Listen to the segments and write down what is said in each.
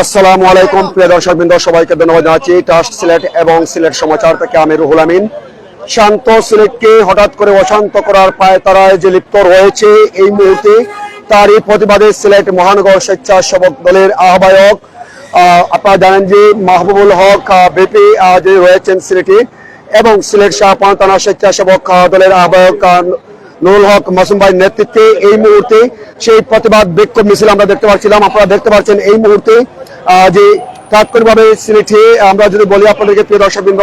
আসসালামু আলাইকুম প্রিয় দর্শকবৃন্দ সবাইকে ধন্যবাদ জানাচ্ছি। ট্রাস্ট সিলেট এবং সিলেট সমাচার থেকে আমি রুহুল আমিন। শান্ত সিলেটকে হঠাৎ করে অশান্ত করার যে লিপ্ত রয়েছে এই মুহূর্তে তারই প্রতিবাদে সিলেট মহানগর স্বেচ্ছাসেবক দলের আহ্বায়ক আহ, আপনারা জানেন যে মাহবুবুল হক বিপি যে রয়েছেন সিলেটে এবং সিলেট শাহপান থানা স্বেচ্ছাসেবক দলের আহ্বায়ক আহ, নুরুল হক মাসুম ভাইয়ের নেতৃত্বে এই মুহূর্তে সেই প্রতিবাদ বিক্ষোভ মিছিল আমরা দেখতে পাচ্ছিলাম। আপনারা দেখতে পাচ্ছেন এই মুহূর্তে যে তাৎক্ষণিকভাবে সিলেটে আমরা যদি বলি আপনাদেরকে, প্রিয় দর্শকবৃন্দ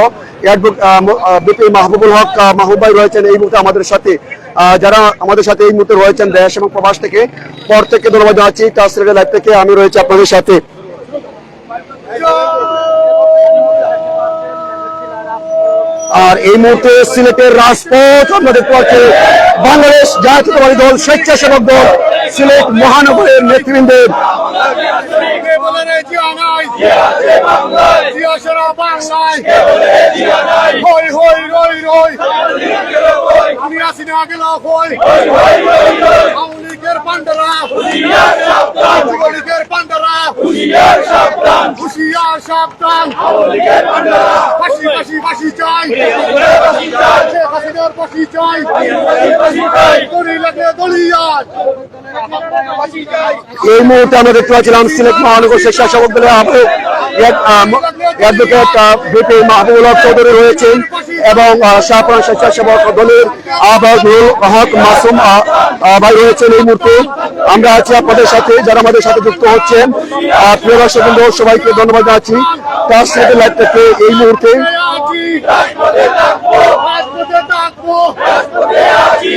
বিপি মাহবুবুল হক মাহবুব ভাই রয়েছেন এই মুহূর্তে আমাদের সাথে। যারা আমাদের সাথে এই মুহূর্তে রয়েছেন দেশ এবং প্রবাস থেকে, পর থেকে ধন্যবাদ জানাচ্ছি। লাইভ থেকে আমি রয়েছি আপনাদের সাথে। আর এই মুহূর্তে সিলেটের রাজপথ আমরা দেখতে পাচ্ছি বাংলাদেশ জাতীয়তাবাদী দল স্বেচ্ছাসেবক দল সিলেট মহানগরের নেতৃবৃন্দের কে বলে পান্ডারা জিয়া সারা হুশিয়ার সাবধান। হই রই রই আমি আসি না গেল হই আওয়ামী লীগের পান্ডারা যুবলীগের পান্ডারা হুশিয়ার সাবধান ফাঁসি ফাঁসি ফাঁসি চাই। হাসিনার ফাঁসি চাই। দড়ি লাগে দলিয়ান এই মুহূর্তে আমরা দেখতে পাচ্ছিলাম সিলেট মহানগর স্বেচ্ছাসেবক দলের অ্যাডভোকেট বিপি মাহবুবুল চৌধুরী রয়েছেন এবং স্বেচ্ছাসেবক দলের আহ্বায়ক মাসুম ভাই রয়েছেন এই মুহূর্তে। আমরা আছি আপনাদের সাথে, যারা আমাদের সাথে যুক্ত হচ্ছেন। প্রিয় দর্শক সবাইকে ধন্যবাদ জানাচ্ছি। তার সাথে লাইভ থেকে এই মুহূর্তে আছি।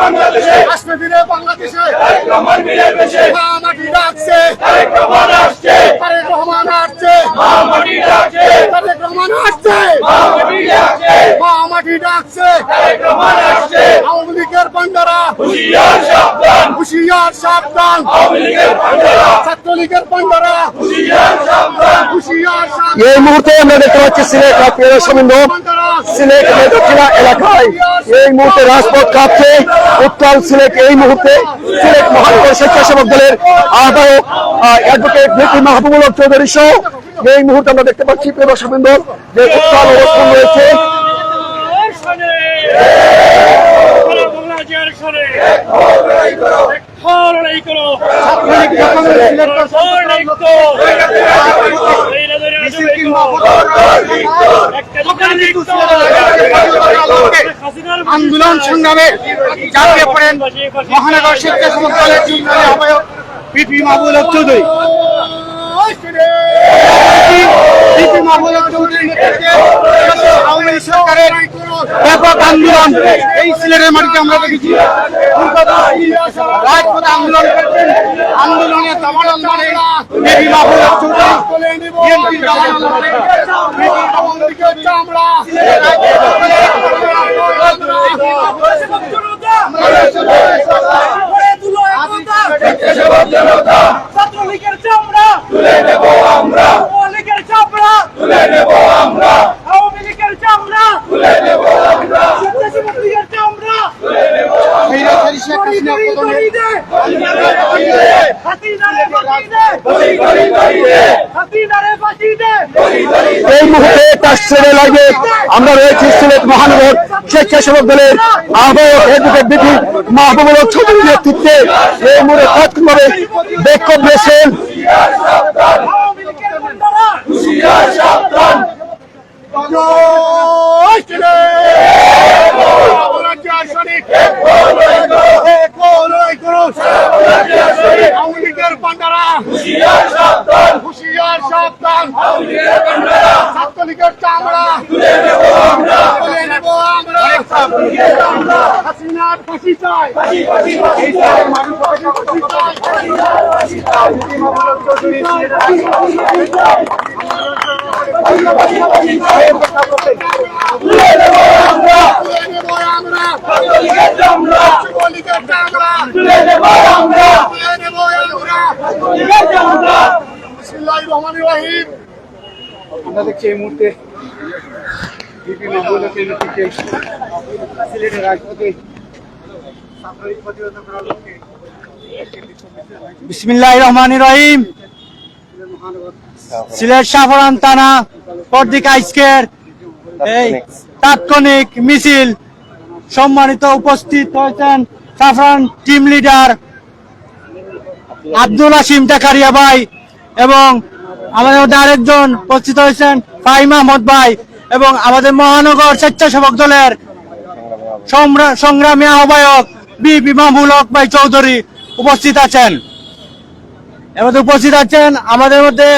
বাংলাদেশে বাংলাদেশে মাটি ডাকছে আসছে। তারেক এই মুহূর্তে আমরা দেখতে পাচ্ছি সিলেট সিলেট এলাকায় এই মুহূর্তে রাজপথ কাঁপছে। উত্তাল সিলেট এই মুহূর্তে। সিলেট মহানগর স্বেচ্ছাসেবক দলের আহ্বায়ক অ্যাডভোকেট মাহবুবুল চৌধুরী সহ এই মুহূর্তে আমরা দেখতে পাচ্ছি প্রিয় দর্শক বন্ধু, যে উত্তাল অবস্থান রয়েছে। আন্দোলন সংগ্রামে ঝাঁপিয়ে পড়েন মহানগর দলের যুগ্ম আহ্বায়ক পিপি মাহবুল চৌধুরী। সরকারের ব্যাপক আন্দোলন এই সিলেটের মাটিতে আমরা দেখেছি রাজপথে আন্দোলন করছেন আন্দোলনে দাবানল মানে পিপি মাহবুল হক চৌধুরী বিএনপির দাবানল মানে পিপি মাহবুল হক চৌধুরী চামড়া ছাত্রলীগের চামড়া তুলে নেব আমরা। অনেকের চামড়া তুলে নেব আমরা। আওয়ামী লীগের চামড়া তুলে নেব আমরা। লীগের চামড়া শেখ হাসিনা পতনে হাসিনারে হাসিনারে দে এই মুহূর্তে টাস্টে লাগে। আমরা রয়েছি সিলেট মহানগর স্বেচ্ছাসেবক দলের আহ্বায়ক অ্যাডভোকেট বিপি মাহবুবুল হক চৌধুরীর নেতৃত্বে এই মুহূর্তে তাৎক্ষণিকভাবে বিক্ষোভ গুন্ডারা জয় লড়াই করো সারা বাংলা জিয়ার আওয়ামী লীগের পান্ডারা হুশিয়ার সাবধান। ছাত্রলীগের চামড়া। তুলে নেব আমরা। হাসিনার ফাঁসি চাই। ফাঁসি আমরা দেখছি এই মুহূর্তে বিসমিল্লাহ রহমান রহিম। সিলেট সাফরান থানা কর্তৃক আজকের এই তাৎক্ষণিক মিছিল সম্মানিত উপস্থিত হয়েছেন সাফরান টিম লিডার আব্দুল হাসিম টাকারিয়া ভাই এবং আমাদের মধ্যে আরেকজন উপস্থিত হয়েছেন ফাহিম আহমদ ভাই এবং আমাদের মহানগর স্বেচ্ছাসেবক দলের সংগ্রা- সংগ্রামী আহ্বায়ক বি হক ভাই চৌধুরী উপস্থিত আছেন। এর মধ্যে উপস্থিত আছেন আমাদের মধ্যে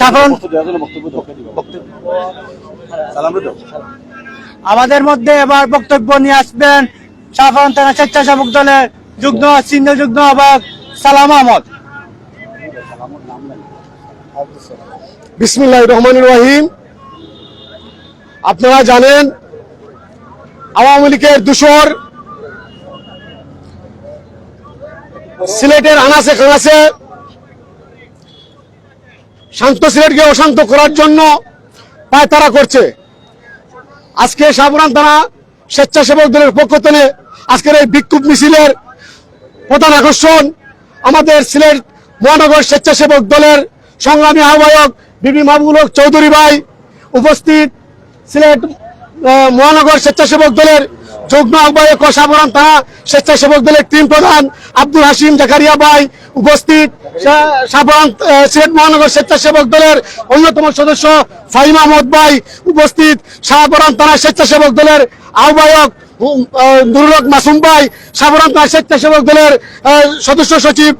সাধারণ আমাদের মধ্যে এবার বক্তব্য নিয়ে আসবেন সাধারণ থানা স্বেচ্ছাসেবক দলের যুগ্ম চিহ্ন যুগ্ম আহ্বায়ক সালাম আহমদ। বিসমিল্লাহ রহমান রহিম। আপনারা জানেন আওয়ামী লীগের দূষর সিলেটের আনাসে খানাসে শান্ত সিলেটকে অশান্ত করার জন্য পায়তারা করছে। আজকে সাবরান থানা স্বেচ্ছাসেবক দলের পক্ষ থেকে আজকের এই বিক্ষোভ মিছিলের প্রধান আকর্ষণ আমাদের সিলেট মহানগর স্বেচ্ছাসেবক দলের সংগ্রামী আহ্বায়ক বিবি মাহবুল চৌধুরী ভাই উপস্থিত। সিলেট মহানগর স্বেচ্ছাসেবক দলের যুগ্ম আহ্বায়ক সাবরান থানা স্বেচ্ছাসেবক দলের টিম প্রধান আব্দুল হাসিম জাকারিয়া ভাই উপস্থিত। সিলেট মহানগর স্বেচ্ছাসেবক দলের অন্যতম সদস্য ফাহিম আহমদ ভাই উপস্থিত। সাবরান থানা স্বেচ্ছাসেবক দলের আহ্বায়ক উম, আহ, নুরুল হক মাসুম ভাই সাবরান থানা স্বেচ্ছাসেবক দলের সদস্য সচিব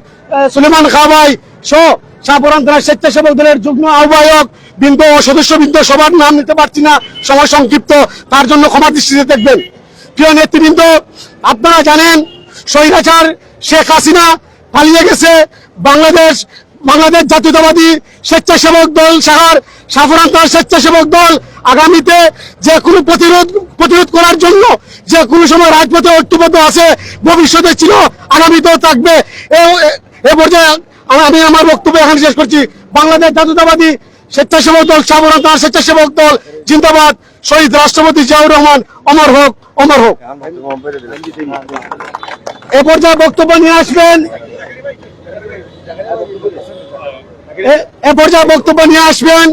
সুলেমান খা ভাই সহ সাবরান থানা স্বেচ্ছাসেবক দলের যুগ্ম আহ্বায়ক বৃন্দ ও সদস্য বৃন্দ সবার নাম নিতে পারছি না সময় সংক্ষিপ্ত তার জন্য ক্ষমা দৃষ্টিতে দেখবেন। প্রিয় নেতৃবৃন্দ, আপনারা জানেন স্বৈরাচার শেখ হাসিনা পালিয়ে গেছে বাংলাদেশ বাংলাদেশ জাতীয়তাবাদী স্বেচ্ছাসেবক দল সাহার সাফরান স্বেচ্ছাসেবক দল আগামীতে যে কোনো প্রতিরোধ প্রতিরোধ করার জন্য যে কোনো সময় রাজপথে ঐক্যবদ্ধ আছে, ভবিষ্যতে ছিল, আগামীতেও থাকবে। এ- পর্যায়ে আমি- আমি আমার বক্তব্য এখানে শেষ করছি। বাংলাদেশ জাতীয়তাবাদী স্বেচ্ছাসেবক দল থানার স্বেচ্ছাসেবক দল, জিন্দাবাদ। শহীদ রাষ্ট্রপতি জিয়াউর রহমান অমর হোক অমর হোক। এ পর্যায়ে বক্তব্য নিয়ে আসবেন। এ- পর্যায়ে বক্তব্য নিয়ে আসবেন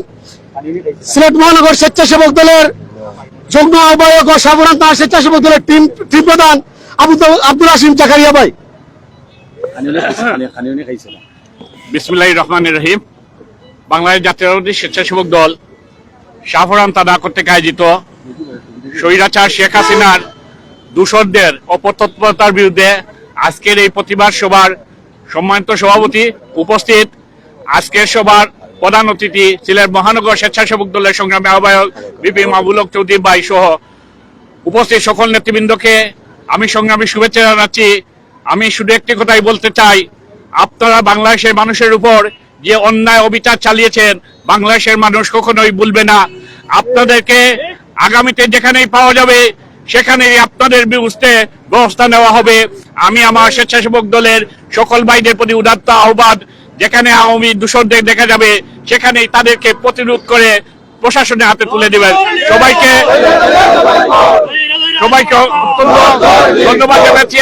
সিলেট মহানগর স্বেচ্ছাসেবক দলের যুগ্ম আহ্বায়ক ও সাবরান স্বেচ্ছাসেবক দলের টিম টিম প্রধান আব্দুল হাসিম জাকারিয়া ভাই। বিসমুল্লাহ রহমান রহিম। বাংলাদেশ জাতীয়তাবাদী স্বেচ্ছাসেবক দল শাহরাম তাদা কর্তৃক আয়োজিত স্বৈরাচার শেখ হাসিনার দূষরদের অপতৎপরতার বিরুদ্ধে আজকের এই প্রতিবাদ সভার সম্মানিত সভাপতি উপস্থিত। আজকের সভার প্রধান অতিথি সিলেট মহানগর স্বেচ্ছাসেবক দলের সংগ্রামী আহ্বায়ক বিপি মাহবুলক চৌধুরী বাই সহ উপস্থিত সকল নেতৃবৃন্দকে আমি সংগ্রামী শুভেচ্ছা জানাচ্ছি। আমি শুধু একটি কথাই বলতে চাই, আপনারা বাংলাদেশের মানুষের উপর যে অন্যায় অবিচার চালিয়েছেন, বাংলাদেশের মানুষ কখনোই ভুলবে না। আপনাদেরকে আগামীতে যেখানেই পাওয়া যাবে, সেখানেই আপনাদের বিরুদ্ধে ব্যবস্থা নেওয়া হবে। আমি আমার স্বেচ্ছাসেবক দলের সকল ভাইদের প্রতি উদাত্ত আহ্বান, যেখানে আওয়ামী দূষণদের দেখা যাবে, সেখানেই তাদেরকে প্রতিরোধ করে প্রশাসনের হাতে তুলে দেবেন। সবাইকে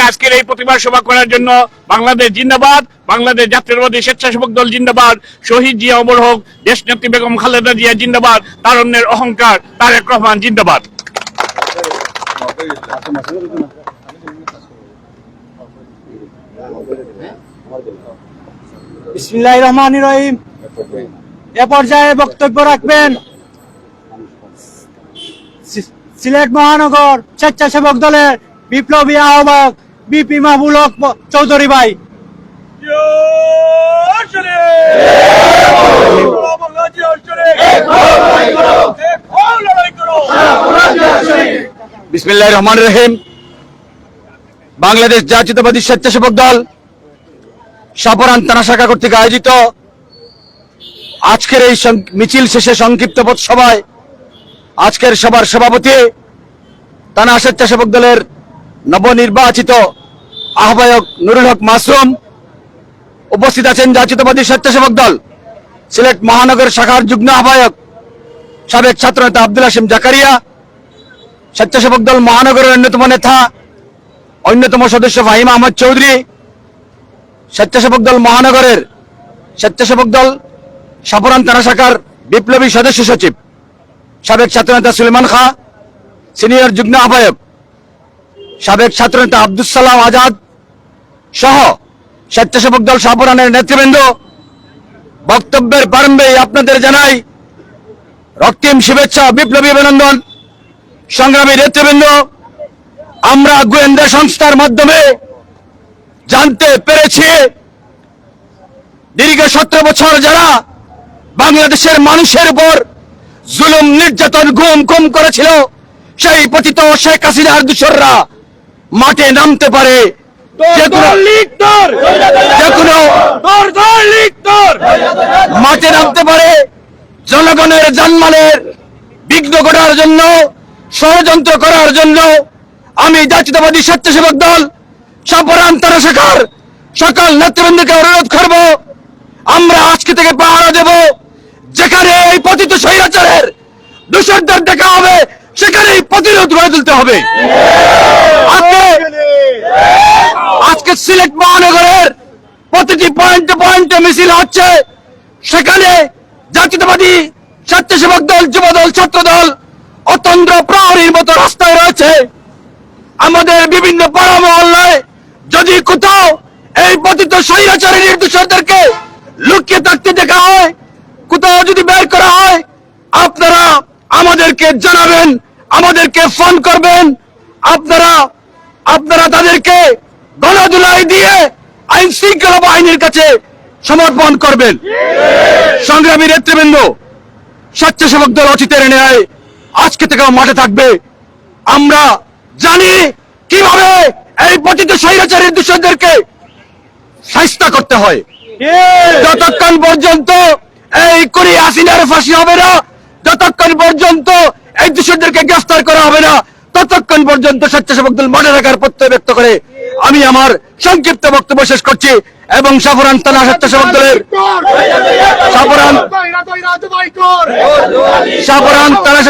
আজকের এই প্রতিবাদ সভা করার জন্য বাংলাদেশ জিন্দাবাদ, বাংলাদেশ জাতীয়তাবাদী স্বেচ্ছাসেবক দল জিন্দাবাদ, শহীদ জিয়া অমর হোক দেশ নেত্রী বেগম খালেদা জিয়া জিন্দাবাদ, তারণ্যের অহংকার, তারেক রহমান জিন্দাবাদ। বিসমিল্লাহ রহমান রহিম। এ পর্যায়ে বক্তব্য রাখবেন সিলেট মহানগর স্বেচ্ছাসেবক দলের বিপ্লবী আহ্বায়ক বিপি মাহবুল হক চৌধুরী ভাই। বিসমিল্লাহ রহমান রহিম। বাংলাদেশ জাতীয়তাবাদী স্বেচ্ছাসেবক দল সাপরান থানা শাখা কর্তৃক আয়োজিত আজকের এই মিছিল শেষে সংক্ষিপ্ত পথ সভায় আজকের সভার সভাপতি থানা স্বেচ্ছাসেবক দলের নবনির্বাচিত আহ্বায়ক নুরুল হক মাসরুম উপস্থিত আছেন জাতীয়তাবাদী স্বেচ্ছাসেবক দল, সিলেট মহানগর শাখার যুগ্ম আহ্বায়ক সাবেক ছাত্রনেতা আব্দুল হাসিম জাকারিয়া, স্বেচ্ছাসেবক দল মহানগরের অন্যতম নেতা, অন্যতম সদস্য ফাহিম আহমদ চৌধুরী, স্বেচ্ছাসেবক দল মহানগরের স্বেচ্ছাসেবক দল সাপরান থানা শাখার বিপ্লবী সদস্য সচিব। সাবেক ছাত্রনেতা সুলেমান খা, সিনিয়র যুগ্ম আহ্বায়ক সাবেক ছাত্রনেতা আব্দুল সালাম আজাদ সহ স্বেচ্ছাসেবক দল সাপরানের নেতৃবৃন্দ, বক্তব্যের প্রারম্ভে আপনাদের জানাই রক্তিম শুভেচ্ছা, বিপ্লবী অভিনন্দন। সংগ্রামী নেতৃবৃন্দ, আমরা গোয়েন্দা সংস্থার মাধ্যমে জানতে পেরেছি, দীর্ঘ সতেরো বছর যারা বাংলাদেশের মানুষের উপর জুলুম নির্যাতন গুম গুম করেছিল সেই পতিত শেখ হাসিনার দূষররা মাঠে নামতে পারে। মাঠে নামতে পারে। জনগণের জানমালের বিঘ্ন ঘটার জন্য ষড়যন্ত্র করার জন্য আমি জাতীয়তাবাদী স্বেচ্ছাসেবক দল সাপরান তারা শাখার সকল নেতৃবৃন্দকে অনুরোধ করব আমরা আজকে থেকে পাহারা দেব। যেখানে এই পতিত স্বৈরাচারের দূষণদের দেখা হবে, সেখানেই প্রতিরোধ গড়ে তুলতে হবে। আজকে আজকে সিলেট মহানগরের প্রতিটি পয়েন্টে পয়েন্টে মিছিল হচ্ছে। সেখানে জাতীয়তাবাদী স্বেচ্ছাসেবক দল যুব দল ছাত্র দল অতন্ত্র প্রহরীর মতো রাস্তায় রয়েছে। আমাদের বিভিন্ন পাড়া মহল্লায় যদি কোথাও এই পতিত স্বৈরাচারী নির্দোষদেরকে লুকিয়ে থাকতে দেখা হয় কোথাও যদি বের করা হয় আপনারা আমাদেরকে জানাবেন আমাদেরকে ফোন করবেন। আপনারা আপনারা তাদেরকে গণদুলাই দিয়ে আইন শৃঙ্খলা বাহিনীর কাছে সমর্পণ করবেন। সংগ্রামী নেতৃবৃন্দ স্বেচ্ছাসেবক দল অচিতের ন্যায় আজকে থেকে মাঠে থাকবে। আমরা জানি কীভাবে এই পতিত স্বৈরাচারী দূষণদেরকে সাহিস্তা করতে হয়। যতক্ষণ পর্যন্ত এই করি হাসিনার ফাঁসি হবে না, যতক্ষণ পর্যন্ত এই দূষণদেরকে গ্রেফতার করা হবে না, ততক্ষণ পর্যন্ত স্বেচ্ছাসেবক দল মনে রাখার প্রত্যয় ব্যক্ত করে। আমি আমার সংক্ষিপ্ত বক্তব্য শেষ করছি এবং সাফরান থানা স্বেচ্ছাসেবক দলের সাফরান সাফরান থানা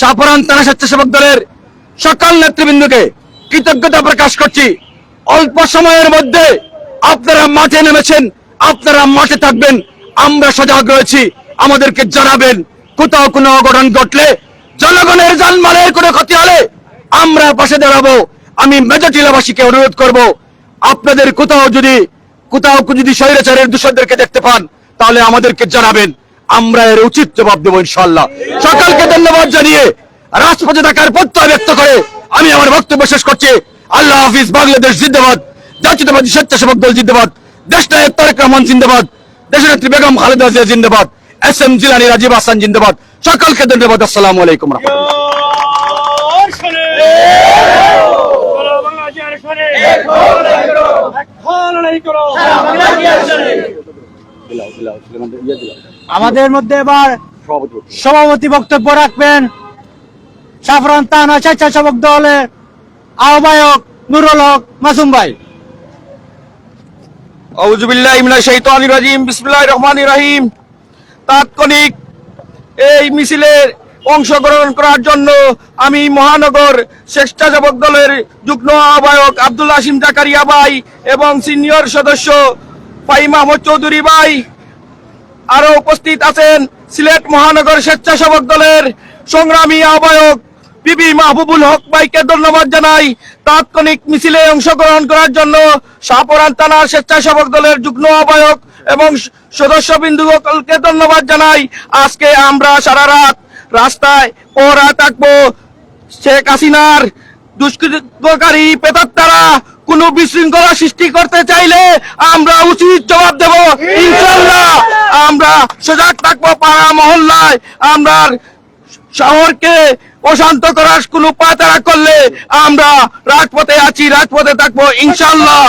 সাফরান থানা স্বেচ্ছাসেবক দলের সকল নেতৃবৃন্দকে কৃতজ্ঞতা প্রকাশ করছি। অল্প সময়ের মধ্যে আপনারা মাঠে নেমেছেন, আপনারা মাঠে থাকবেন, আমরা সজাগ রয়েছি, আমাদেরকে জানাবেন, কোথাও কোনো অঘটন ঘটলে, জনগণের জানমালের কোনো ক্ষতি হলে আমরা পাশে দাঁড়াবো। আমি মেজর টিলাবাসীকে অনুরোধ করব, আপনাদের কোথাও যদি কোথাও যদি স্বৈরাচারের দূষণদেরকে দেখতে পান, তাহলে আমাদেরকে জানাবেন, আমরা এর উচিত জবাব দেবো ইনশাল্লাহ সকলকে ধন্যবাদ জানিয়ে রাজপথে থাকার প্রত্যয় ব্যক্ত করে আমি আমার বক্তব্য শেষ করছি। আল্লাহ হাফিজ বাংলাদেশ জিন্দাবাদ জাতীয়তাবাদী স্বেচ্ছাসেবক দল জিন্দাবাদ দেশ নায়ক তারেক রহমান জিন্দাবাদ দেশনেত্রী বেগম খালেদা জিয়া জিন্দাবাদ এস এম জিলানি রাজীব হাসান জিন্দাবাদ। সকলকে ধন্যবাদ আসসালামু আলাইকুম আমাদের মধ্যে এবার সভাপতি বক্তব্য রাখবেন সাফরান তানা স্বেচ্ছাসেবক দলের আহ্বায়ক নুরুল হক মাসুম ভাই। আউযুবিল্লাহি মিনাশ শাইতানির রাজিম, বিসমিল্লাহির রহমানির রহিম। তাৎক্ষণিক এই মিছিলে অংশগ্রহণ করার জন্য আমি মহানগর স্বেচ্ছাসেবক দলের যুগ্ম আহ্বায়ক আব্দুল হাসিম জাকারিয়া ভাই এবং সিনিয়র সদস্য ফাইম আহমদ চৌধুরী ভাই আরও উপস্থিত আছেন সিলেট মহানগর স্বেচ্ছাসেবক দলের সংগ্রামী আহ্বায়ক বিবি মাহবুবুল হক ভাইকে ধন্যবাদ জানাই। তাৎক্ষণিক মিছিলে অংশগ্রহণ করার জন্য শাহপুরান থানার স্বেচ্ছাসেবক দলের যুগ্ম আহ্বায়ক এবং সদস্যবিন্দুকে ধন্যবাদ জানাই। আজকে আমরা সারা রাত রাস্তায় পহরা থাকব। শেখ হাসিনার দুষ্কৃতকারী পেতার তারা কোন বিশৃঙ্খলা সৃষ্টি করতে চাইলে আমরা উচিত জবাব দেব। ইনশাল্লাহ আমরা সজাগ থাকব পাড়া মহল্লায়। আমরা শহরকে অশান্ত করার কোন পাতারা করলে আমরা রাজপথে আছি রাজপথে থাকব ইনশাল্লাহ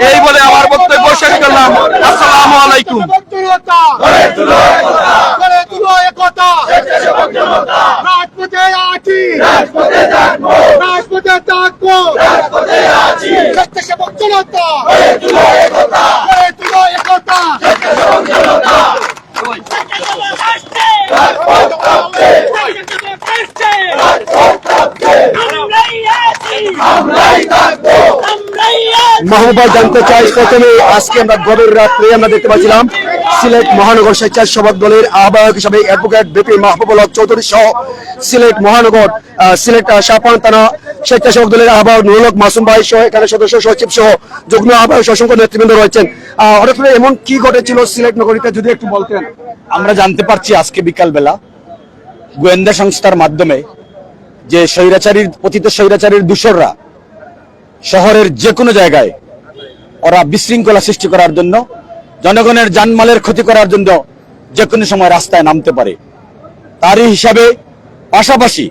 এই বলে- আমার বক্তব্য শেষ করলাম। আসসালামু আলাইকুম। রাজপথে আছি। রাজপথে থাকব। রাজপথে থাকব। রাজপথে আছি। মাহবুবা জানতে চাই, প্রথমে আজকে আমরা গভীর রাত্রে আমরা দেখতে পাচ্ছিলাম সিলেট মহানগর স্বেচ্ছাসেবক দলের আহ্বায়ক হিসাবে advocate B P Mahbubul Haque Chowdhury সহ সিলেট মহানগর সিলেট শাহপান থানা স্বেচ্ছাসেবক দলের আহ্বায়ক নুরুল হক মাসুম ভাই সহ এখানে সদস্য সচিব সহ যুগ্ম আহ্বায়ক অসংখ্য নেতৃবৃন্দ রয়েছেন। হঠাৎ এমন কি ঘটেছিল সিলেট নগরীতে যদি একটু বলতেন? আমরা জানতে পারছি আজকে বিকালবেলা গোয়েন্দা সংস্থার মাধ্যমে যে স্বৈরাচারীর, পতিত স্বৈরাচারীর দূষররা শহরের যে কোনো জায়গায় ওরা বিশৃঙ্খলা সৃষ্টি করার জন্য, জনগণের জানমালের ক্ষতি করার জন্য যে কোনো সময় রাস্তায় নামতে পারে। তারই হিসাবে পাশাপাশি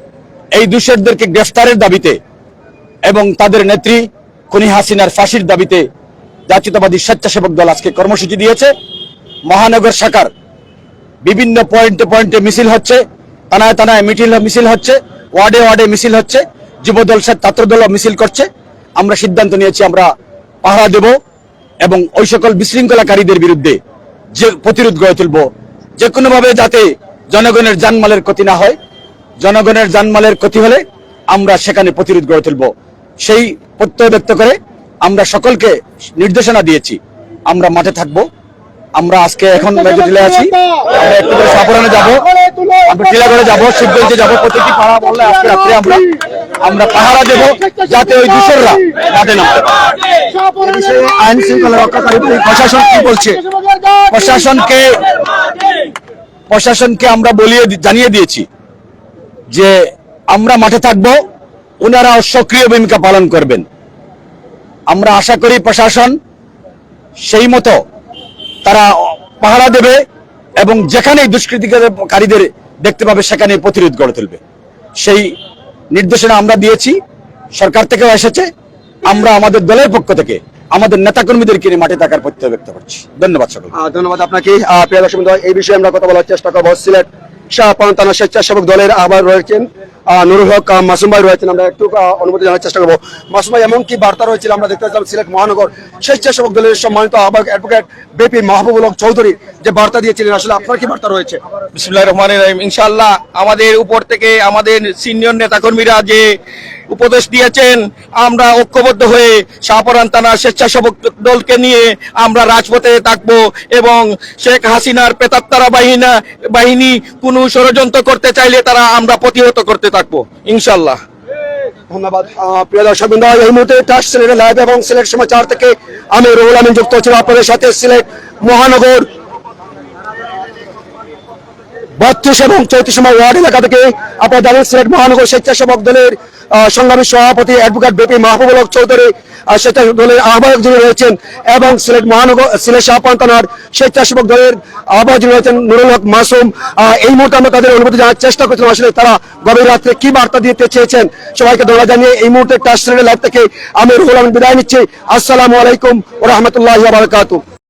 এই দূষরদেরকে গ্রেফতারের দাবিতে এবং তাদের নেত্রী খনি হাসিনার ফাঁসির দাবিতে জাতীয়তাবাদী স্বেচ্ছাসেবক দল আজকে কর্মসূচি দিয়েছে। মহানগর শাখার বিভিন্ন পয়েন্টে পয়েন্টে মিছিল হচ্ছে তানায় তানায় মিছিল মিছিল হচ্ছে, ওয়ার্ডে ওয়ার্ডে মিছিল হচ্ছে, যুবদল ছাত্রদল মিছিল করছে। আমরা সিদ্ধান্ত নিয়েছি, আমরা পাহারা দেব এবং ওই সকল বিশৃঙ্খলাকারীদের বিরুদ্ধে যে প্রতিরোধ গড়ে তুলব, যে কোনোভাবে যাতে জনগণের জানমালের ক্ষতি না হয়, জনগণের জানমালের ক্ষতি হলে আমরা সেখানে প্রতিরোধ গড়ে তুলব। সেই প্রত্যয় ব্যক্ত করে আমরা সকলকে নির্দেশনা দিয়েছি, আমরা মাঠে থাকব। আমরা আজকে এখন মেজরিলে আছি। আমরা একটু করে সাপরানে যাব। আমরা টিলাগড়ে যাব, শিবগঞ্জে যাব, প্রতিটি পাড়া বললে আজকে রাত্রে আমরা আমরা পাহারা দেব যাতে ওই পারে। এ বিষয়ে আইন শৃঙ্খলা রক্ষাকারী প্রশাসন কি বলছে? প্রশাসনকে প্রশাসনকে আমরা বলিয়ে জানিয়ে দিয়েছি যে আমরা মাঠে থাকব ওনারাও সক্রিয় ভূমিকা পালন করবেন। আমরা আশা করি প্রশাসন সেই মতো তারা পাহারা দেবে এবং যেখানে দুষ্কৃতিকারীদের দেখতে পাবে সেখানে প্রতিরোধ গড়ে তুলবে। সেই নির্দেশনা আমরা দিয়েছি, সরকার থেকেও এসেছে। আমরা আমাদের দলের পক্ষ থেকে আমাদের নেতাকর্মীদেরকে নিয়ে মাঠে থাকার প্রত্যয় ব্যক্ত করছি। ধন্যবাদ সকল ধন্যবাদ আপনাকে। এই বিষয়ে আমরা কথা বলার চেষ্টা করব। সিলেট শাহপান থানা স্বেচ্ছাসেবক দলের আবার রয়েছেন নুরুল হক মাসুম ভাই রয়েছেন। আমরা একটু অনুমতি জানার চেষ্টা করব। মাসুম ভাই এমন কি বার্তা রয়েছিল আমরা দেখতে পাচ্ছিলাম সিলেট মহানগর স্বেচ্ছাসেবক দলের সম্মানিত আহ্বায়ক অ্যাডভোকেট মাহবুবুল হক চৌধুরী যে বার্তা দিয়েছিলেন, আসলে আপনার কি বার্তা রয়েছে? বিসমুল্লাহ ইনশাল্লাহ আমাদের উপর থেকে আমাদের সিনিয়র নেতাকর্মীরা যে উপদেশ দিয়েছেন, আমরা ঐক্যবদ্ধ হয়ে শাহপরান থানা স্বেচ্ছাসেবক দলকে নিয়ে আমরা রাজপথে থাকব এবং শেখ হাসিনার পেতাত্তারা বাহিনা, বাহিনী কোনো ষড়যন্ত্র করতে চাইলে তারা আমরা প্রতিহত করতে থাকব ইনশাল্লাহ ধন্যবাদ। প্রিয় দর্শক বৃন্দ, এই মুহূর্তে টাস্ট সিলেটের লাইভ এবং সিলেট সমাচার থেকে আমি রুহুল আমিন যুক্ত ছিল আপনাদের সাথে সিলেট মহানগর বত্রিশ এবং চৌত্রিশ নম্বর ওয়ার্ড এলাকা থেকে আপনারা জানেন সিলেট মহানগর স্বেচ্ছাসেবক দলের সংগ্রামী সভাপতি অ্যাডভোকেট বিপি মাহবুবুল হক চৌধুরী স্বেচ্ছাসেবক দলের আহ্বায়ক যিনি রয়েছেন এবং সিলেট মহানগর, সিলেট শাহপান থানার স্বেচ্ছাসেবক দলের আহ্বায়ক যিনি রয়েছেন নুরুল হক মাসুম এই মুহূর্তে আমরা তাদের অনুমতি জানার চেষ্টা করছিলাম। আসলে তারা গভীর রাত্রে কি বার্তা দিতে চেয়েছেন সবাইকে ধন্যবাদ জানিয়ে এই মুহূর্তে টাস লাইভ থেকে আমি রুহুল আমিন বিদায় নিচ্ছি। আসসালামু আলাইকুম ও রহমতুল্লাহ বারকাতুহ।